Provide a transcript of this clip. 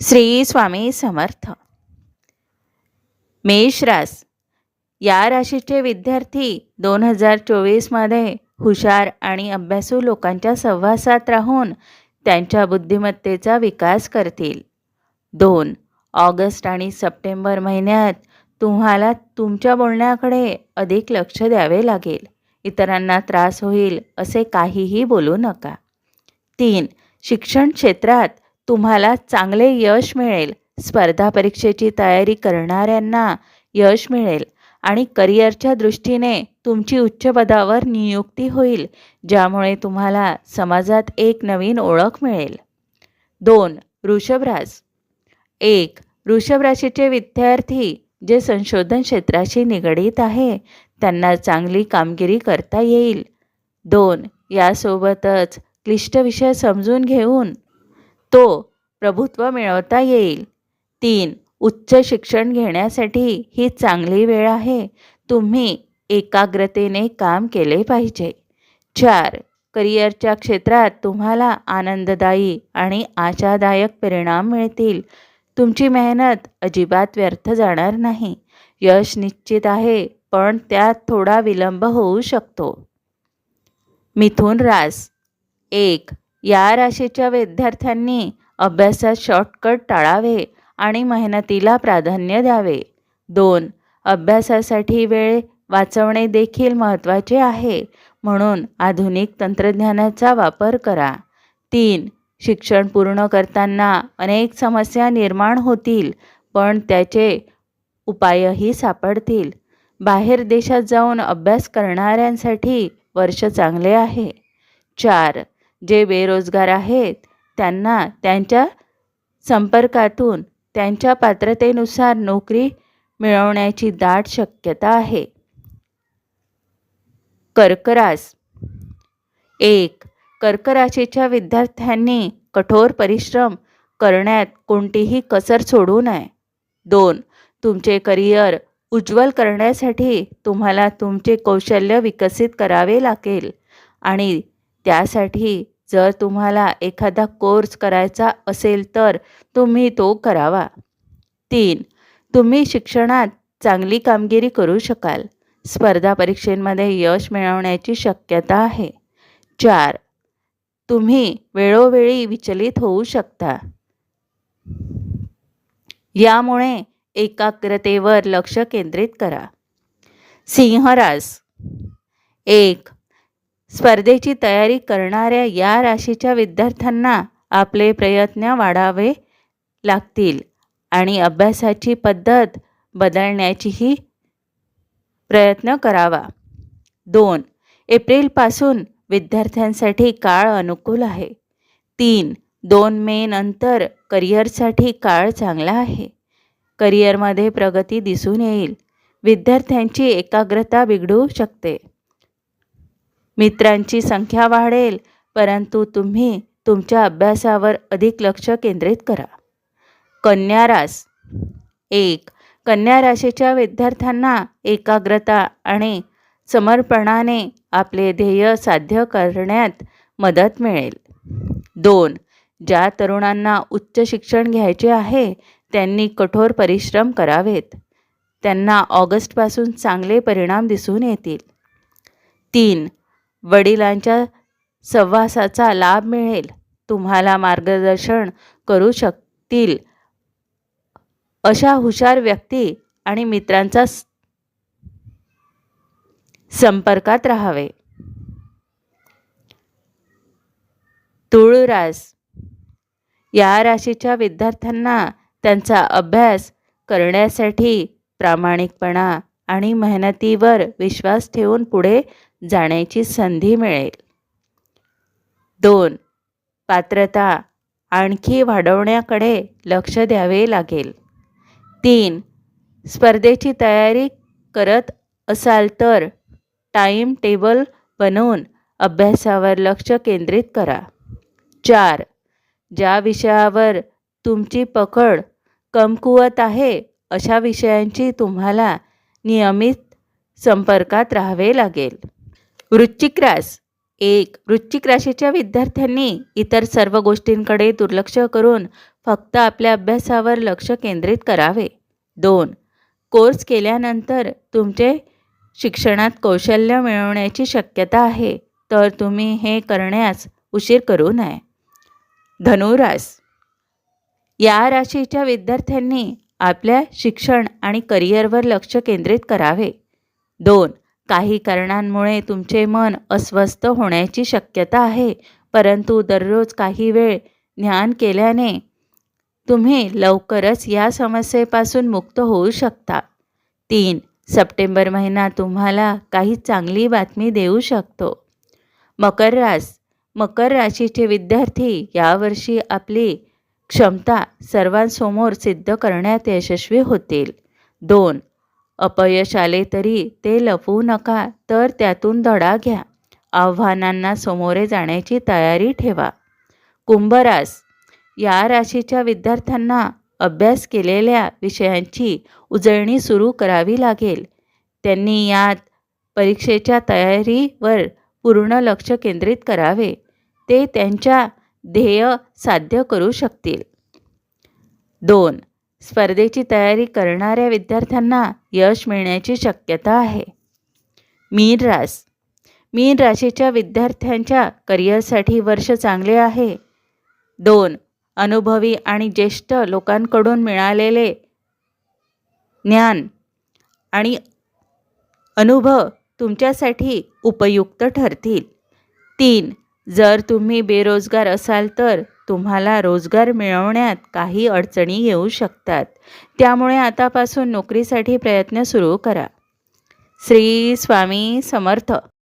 श्री स्वामी समर्थ. मेषरास या राशीचे विद्यार्थी दोन हजार चोवीसमध्ये हुशार आणि अभ्यासू लोकांच्या सहवासात राहून त्यांच्या बुद्धिमत्तेचा विकास करतील. दोन ऑगस्ट आणि सप्टेंबर महिन्यात तुम्हाला तुमच्या बोलण्याकडे अधिक लक्ष द्यावे लागेल. इतरांना त्रास होईल असे काहीही बोलू नका. तीन शिक्षण क्षेत्रात तुम्हाला चांगले यश मिळेल. स्पर्धा परीक्षेची तयारी करणाऱ्यांना यश मिळेल आणि करिअरच्या दृष्टीने तुमची उच्च पदावर नियुक्ती होईल ज्यामुळे तुम्हाला समाजात एक नवीन ओळख मिळेल. दोन वृषभराज. एक वृषभ राशीचे विद्यार्थी जे संशोधन क्षेत्राशी निगडीत आहे त्यांना चांगली कामगिरी करता येईल. दोन यासोबतच क्लिष्ट विषय समजून घेऊन तो प्रभुत्व मिळवता येईल. तीन उच्च शिक्षण घेण्यासाठी ही चांगली वेळ आहे. तुम्ही एकाग्रतेने काम केले पाहिजे. चार करिअरच्या क्षेत्रात तुम्हाला आनंददायी आणि आशादायक परिणाम मिळतील. तुमची मेहनत अजिबात व्यर्थ जाणार नाही. यश निश्चित आहे पण त्यात थोडा विलंब होऊ शकतो. मिथुन रास. एक या राशीच्या विद्यार्थ्यांनी अभ्यासात शॉर्टकट टाळावे आणि मेहनतीला प्राधान्य द्यावे. दोन अभ्यासासाठी वेळ वाचवणे देखील महत्त्वाचे आहे म्हणून आधुनिक तंत्रज्ञानाचा वापर करा. तीन शिक्षण पूर्ण करताना अनेक समस्या निर्माण होतील पण त्याचे उपायही सापडतील. बाहेर देशात जाऊन अभ्यास करणाऱ्यांसाठी वर्ष चांगले आहे. चार जे बेरोजगार आहेत त्यांना त्यांच्या संपर्कातून त्यांच्या पात्रतेनुसार नोकरी मिळवण्याची दाट शक्यता आहे. कर्करास. एक कर्कराशीच्या विद्यार्थ्यांनी कठोर परिश्रम करण्यात कोणतीही कसर सोडू नये. दोन तुमचे करिअर उज्ज्वल करण्यासाठी तुम्हाला तुमचे कौशल्य विकसित करावे लागेल. आणि त्यासाठी जर तुम्हाला एखादा कोर्स करायचा असेल तर तुम्ही तो करावा. तीन तुम्ही शिक्षणात चांगली कामगिरी करू शकाल. स्पर्धा परीक्षेमध्ये यश मिळवण्याची शक्यता आहे. चार तुम्ही वेळोवेळी विचलित होऊ शकता. यामुळे एकाग्रतेवर लक्ष केंद्रित करा. सिंहरास एक स्पर्धेची तयारी करणाऱ्या या राशीच्या विद्यार्थ्यांना आपले प्रयत्न वाढावे लागतील आणि अभ्यासाची पद्धत बदलण्याचीही प्रयत्न करावा. दोन एप्रिलपासून विद्यार्थ्यांसाठी काळ अनुकूल आहे. तीन दोन मे नंतर करिअरसाठी काळ चांगला आहे. करिअरमध्ये प्रगती दिसून येईल. विद्यार्थ्यांची एकाग्रता बिघडू शकते. मित्रांची संख्या वाढेल परंतु तुम्ही तुमच्या अभ्यासावर अधिक लक्ष केंद्रित करा. कन्या रास. एक. कन्या राशीच्या विद्यार्थ्यांना एकाग्रता आणि समर्पणाने आपले ध्येय साध्य करण्यात मदत मिळेल. दोन. ज्या तरुणांना उच्च शिक्षण घ्यायचे आहे त्यांनी कठोर परिश्रम करावेत. त्यांना ऑगस्टपासून चांगले परिणाम दिसून येतील. तीन. वडिलांच्या सहवासाचा लाभ मिळेल. तुम्हाला मार्गदर्शन करू शकतील. अशा हुशार व्यक्ती आणि मित्रांचा संपर्कात राहावे. तुळरास या राशीच्या विद्यार्थ्यांना त्यांचा अभ्यास करण्यासाठी प्रामाणिकपणा आणि मेहनतीवर विश्वास ठेवून पुढे जाण्याची संधी मिळेल. दोन पात्रता आणखी वाढवण्याकडे लक्ष द्यावे लागेल. तीन स्पर्धेची तयारी करत असाल तर टाईम टेबल बनवून अभ्यासावर लक्ष केंद्रित करा. चार ज्या विषयावर तुमची पकड कमकुवत आहे अशा विषयांची तुम्हाला नियमित संपर्कात राहावे लागेल. वृश्चिक रास. एक वृश्चिक राशीच्या विद्यार्थ्यांनी इतर सर्व गोष्टींकडे दुर्लक्ष करून फक्त आपल्या अभ्यासावर लक्ष केंद्रित करावे. दोन कोर्स केल्यानंतर तुमचे शिक्षणात कौशल्य मिळवण्याची शक्यता आहे तर तुम्ही हे करण्यास उशीर करू नये. धनुरास. या राशीच्या विद्यार्थ्यांनी आपल्या शिक्षण आणि करिअरवर लक्ष केंद्रित करावे. दोन काही कारणांमुळे तुमचे मन अस्वस्थ होण्याची शक्यता आहे परंतु दररोज काही वेळ ध्यान केल्याने तुम्ही लवकरच या समस्येपासून मुक्त होऊ शकता. तीन सप्टेंबर महिना तुम्हाला काही चांगली बातमी देऊ शकतो. मकर रास मकर राशीचे विद्यार्थी यावर्षी आपली क्षमता सर्वांसमोर सिद्ध करण्यात यशस्वी होतील. दोन अपयश आले तरी ते लपवू नका तर त्यातून धडा घ्या. आव्हानांना सामोरे जाण्याची तयारी ठेवा. कुंभरास या राशीच्या विद्यार्थ्यांना अभ्यास केलेल्या विषयांची उजळणी सुरू करावी लागेल. त्यांनी यात परीक्षेच्या तयारीवर पूर्ण लक्ष केंद्रित करावे. ते त्यांच्या ध्येय साध्य करू शकतील. दोन स्पर्धेची तयारी करणाऱ्या विद्यार्थ्यांना यश मिळण्याची शक्यता आहे. मीन रास. मीन राशीच्या विद्यार्थ्यांच्या करिअरसाठी वर्ष चांगले आहे. दोन अनुभवी आणि ज्येष्ठ लोकांकडून मिळालेले ज्ञान आणि अनुभव तुमच्यासाठी उपयुक्त ठरतील. तीन जर तुम्ही बेरोजगार असाल तर तुम्हाला रोजगार मिळवण्यात काही अडचणी येऊ शकतात. त्यामुळे आतापासून नोकरीसाठी प्रयत्न सुरू करा. श्री स्वामी समर्थ.